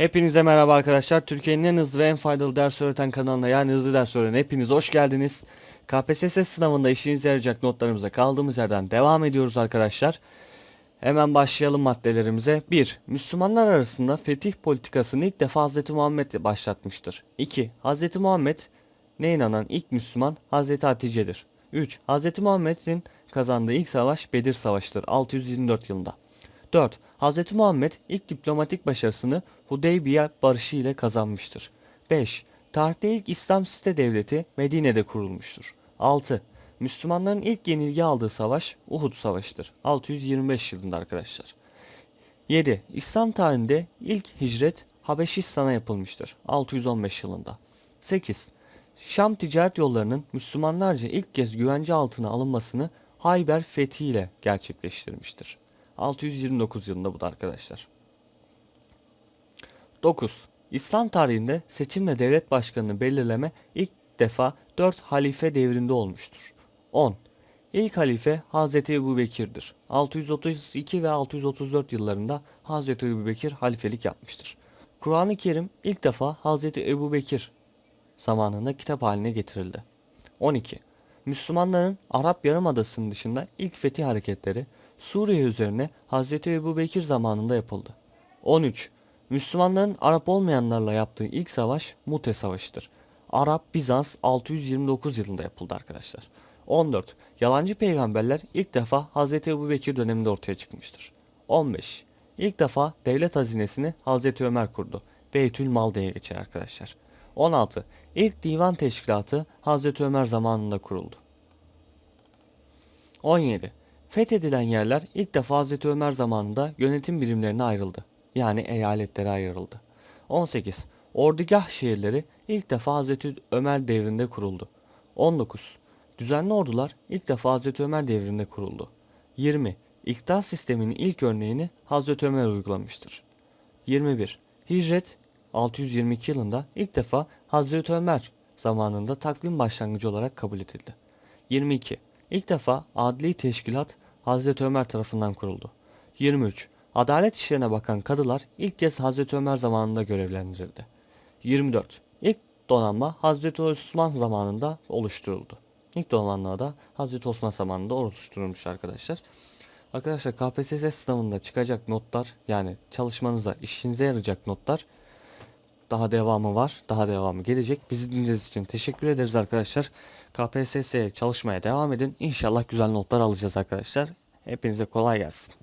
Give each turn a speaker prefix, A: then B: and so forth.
A: Hepinize merhaba arkadaşlar. Türkiye'nin en hızlı ve en faydalı ders öğreten kanalına yani hızlı ders öğrenen hepiniz hoş geldiniz. KPSS sınavında işinize yarayacak notlarımıza kaldığımız yerden devam ediyoruz arkadaşlar. Hemen başlayalım maddelerimize. 1. Müslümanlar arasında fetih politikasını ilk defa Hz. Muhammed başlatmıştır. 2. Hz. Muhammed ne inanan ilk Müslüman Hz. Hatice'dir. 3. Hz. Muhammed'in kazandığı ilk savaş Bedir Savaşı'dır 624 yılında. 4. Hz. Muhammed ilk diplomatik başarısını Hudeybiye Barışı ile kazanmıştır. 5. Tarihte ilk İslam site devleti Medine'de kurulmuştur. 6. Müslümanların ilk yenilgi aldığı savaş Uhud Savaşı'dır. 625 yılında arkadaşlar. 7. İslam tarihinde ilk hicret Habeşistan'a yapılmıştır. 615 yılında. 8. Şam ticaret yollarının Müslümanlarca ilk kez güvence altına alınmasını Hayber Fethi ile gerçekleştirmiştir. 629 yılında bu da arkadaşlar. 9. İslam tarihinde seçimle devlet başkanını belirleme ilk defa 4 halife devrinde olmuştur. 10. İlk halife Hazreti Ebu Bekir'dir. 632 ve 634 yıllarında Hazreti Ebu Bekir halifelik yapmıştır. Kur'an-ı Kerim ilk defa Hazreti Ebu Bekir zamanında kitap haline getirildi. 12. Müslümanların Arap Yarımadası'nın dışında ilk fetih hareketleri Suriye üzerine Hazreti Ebu Bekir zamanında yapıldı. 13. Müslümanların Arap olmayanlarla yaptığı ilk savaş Mute Savaşı'dır. Arap Bizans 629 yılında yapıldı arkadaşlar. 14. Yalancı peygamberler ilk defa Hazreti Ebu Bekir döneminde ortaya çıkmıştır. 15. İlk defa devlet hazinesini Hazreti Ömer kurdu. Beytül Mal diye geçer arkadaşlar. 16. İlk divan teşkilatı Hazreti Ömer zamanında kuruldu. 17. Fethedilen yerler ilk defa Hazreti Ömer zamanında yönetim birimlerine ayrıldı. Yani eyaletlere ayrıldı. 18. Ordugah şehirleri ilk defa Hazreti Ömer devrinde kuruldu. 19. Düzenli ordular ilk defa Hazreti Ömer devrinde kuruldu. 20. İktidar sisteminin ilk örneğini Hazreti Ömer uygulamıştır. 21. Hicret 622 yılında ilk defa Hazreti Ömer zamanında takvim başlangıcı olarak kabul edildi. 22. İlk defa adli teşkilat Hazreti Ömer tarafından kuruldu. 23. Adalet işlerine bakan kadılar ilk kez Hazreti Ömer zamanında görevlendirildi. 24. İlk donanma Hazreti Osman zamanında oluşturuldu. İlk donanma da Hazreti Osman zamanında oluşturulmuş arkadaşlar. Arkadaşlar KPSS sınavında çıkacak notlar yani çalışmanıza işinize yarayacak notlar daha devamı var. Daha devamı gelecek. Bizi dinlediğiniz için teşekkür ederiz arkadaşlar. KPSS'ye çalışmaya devam edin. İnşallah güzel notlar alacağız arkadaşlar. Hepinize kolay gelsin.